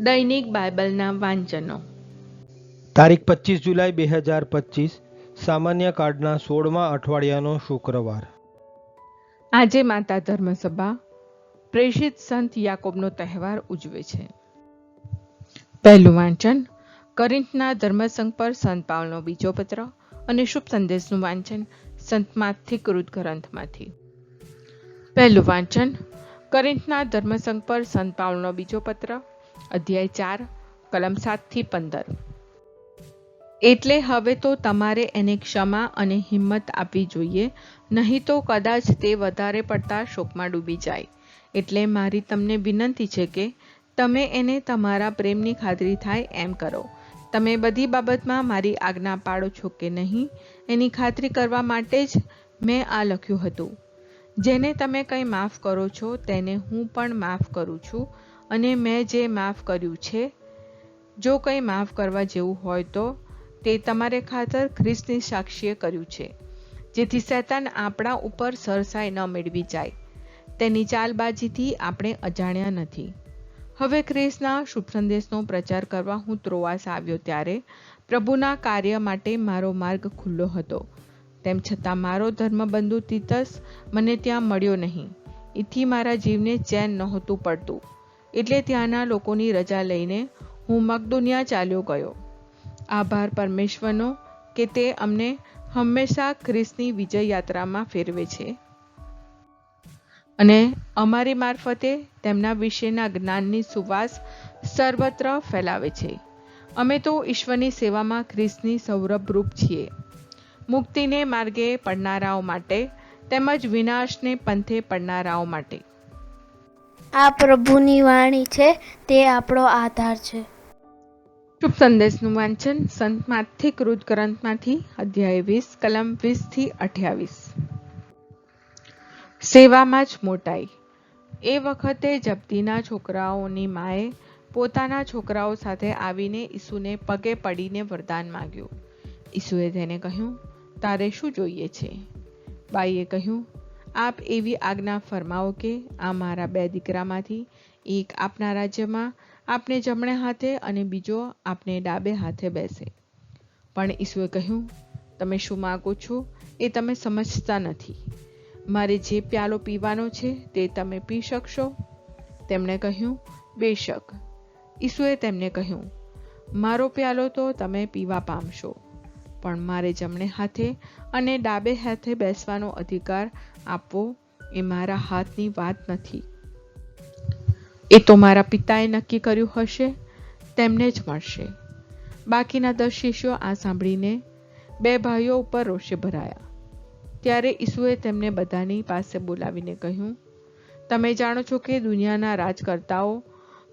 દૈનિક બાઇબલના વાંચનો. તારીખ પચીસ જુલાઈ બે હજાર પચીસ સામાન્ય કાર્ડના સોળમા અઠવાડિયાનો શુક્રવાર. આજે માતા ધર્મસભા પ્રેષિત સંત યાકોબનો તહેવાર ઉજવે છે. પહેલું વાંચન કરિંટના ધર્મસંઘ પર સંત પાવલનો બીજો પત્ર અને શુભ સંદેશનું વાંચન સંત માથી કૃત ગ્રંથમાંથી પહેલું વાંચન કરિંથના ધર્મસંઘ પર સંત પાવલનો બીજો પત્ર અધ્યાય ચાર, કલમ સાતથી પંદર. એટલે હવે તો તમારે એને ક્ષમા અને હિંમત આપવી જોઈએ, નહીં તો કદાચ તે વધારે પડતા શોકમાં ડૂબી જાય. એટલે મારી તમને વિનંતી છે કે તમે એને તમારા પ્રેમની ખાતરી થાય એમ કરો. તમે બધી બાબતમાં મારી આજ્ઞા પાડો છો કે નહીં, એની ખાતરી કરવા માટે જ મેં આ લખ્યું હતું. જેને તમે કંઈ માફ કરો છો, તેને હું પણ માફ કરું છું. અને મેં જે માફ કર્યું છે, જો કંઈ માફ કરવા જેવું હોય તો તે તમારે ખાતર ખ્રિસ્તની સાક્ષીએ કર્યું છે, જેથી શૈતાન આપણા ઉપર સરસાઈ ન મેળવી જાય. તેની ચાલબાજીથી આપણે અજાણ્યા નથી. હવે ખ્રિસ્તના શુભ સંદેશનો પ્રચાર કરવા હું ત્રોવાસ આવ્યો ત્યારે પ્રભુના કાર્ય માટે મારો માર્ગ ખુલ્લો હતો. તેમ છતાં મારો ધર્મબંધુ તીતસ મને ત્યાં મળ્યો નહીં. એથી મારા જીવને ચેન નહોતું પડતું. એટલે ત્યાંના લોકોની રજા લઈને હું મકદુનિયા ચાલ્યો ગયો. આભાર પરમેશ્વરનો કે તે અમને હંમેશા ખ્રિસ્તની વિજય યાત્રામાં ફેરવે છે. અને અમારી મારફતે તેમના વિશેના જ્ઞાનની સુવાસ સર્વત્ર ફેલાવે છે. અમે તો ઈશ્વરની સેવામાં ખ્રિસ્તની સૌરભરૂપ છીએ. મુક્તિને માર્ગે પડનારાઓ માટે તેમજ વિનાશને પંથે પડનારાઓ માટે આ પ્રભુની વાણી છે, તે આપણો આધાર છે. શુભ સંદેશનું વાંચન સંતમાંથી કૃત ગ્રંથમાંથી અધ્યાય વીસ, કલમ વીસથી અઠ્યાવીસ. સેવામાં જ મોટાઈ. એ વખતે જપ્તીના છોકરાઓની માએ પોતાના છોકરાઓ સાથે આવીને ઈસુને પગે પડીને વરદાન માંગ્યું. ઈસુએ તેને કહ્યું, તારે શું જોઈએ છે? બાઈએ કહ્યું આપ એવી આજ્ઞા ફરમાવો કે આ મારા બે દીકરામાંથી એક આપના રાજ્યમાં આપને જમણે હાથે અને બીજો આપને ડાબે હાથે બેસે. પણ ઈસુએ કહ્યું, તમે શું માગો છો? એ તમે સમજતા નથી. મારે જે પ્યાલો પીવાનો છે તે તમે પી શકશો? તેમણે કહ્યું, બેશક. ઈસુએ તેમને કહ્યું, મારો પ્યાલો તો તમે પીવા પામશો. પણ મારે જમણે હાથે અને ડાબે હાથે બેસવાનો અધિકાર આપવો એ મારા હાથની વાત નથી. એ તો મારા પિતાએ નક્કી કર્યું હશે, તેમને જ મળશે. બાકીના દસ શિષ્યો આ સાંભળીને બે ભાઈઓ ઉપર રોષે ભરાયા. ત્યારે ઈસુએ તેમને બધાની પાસે બોલાવીને કહ્યું, તમે જાણો છો કે દુનિયાના રાજકર્તાઓ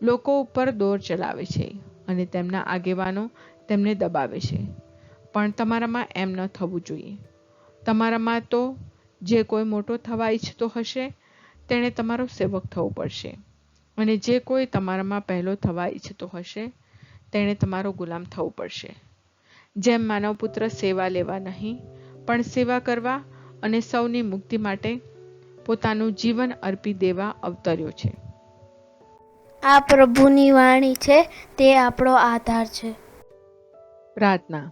લોકો ઉપર દોર ચલાવે છે અને તેમના આગેવાનો તેમને દબાવે છે. પણ તમારામાં એમ ન થવું જોઈએ. તમારામાં તો જે કોઈ મોટો થવા ઈચ્છતો હશે તેણે તમારો સેવક થવું પડશે. અને જે કોઈ તમારામાં પહેલો થવા ઈચ્છતો હશે તેણે તમારો ગુલામ થવું પડશે. જેમ માનવ પુત્ર સેવા લેવા નહીં પણ સેવા કરવા અને સૌની મુક્તિ માટે પોતાનું જીવન અર્પી દેવા અવતર્યો છે. આ પ્રભુની વાણી છે તે આપણો આધાર છે. પ્રાર્થના.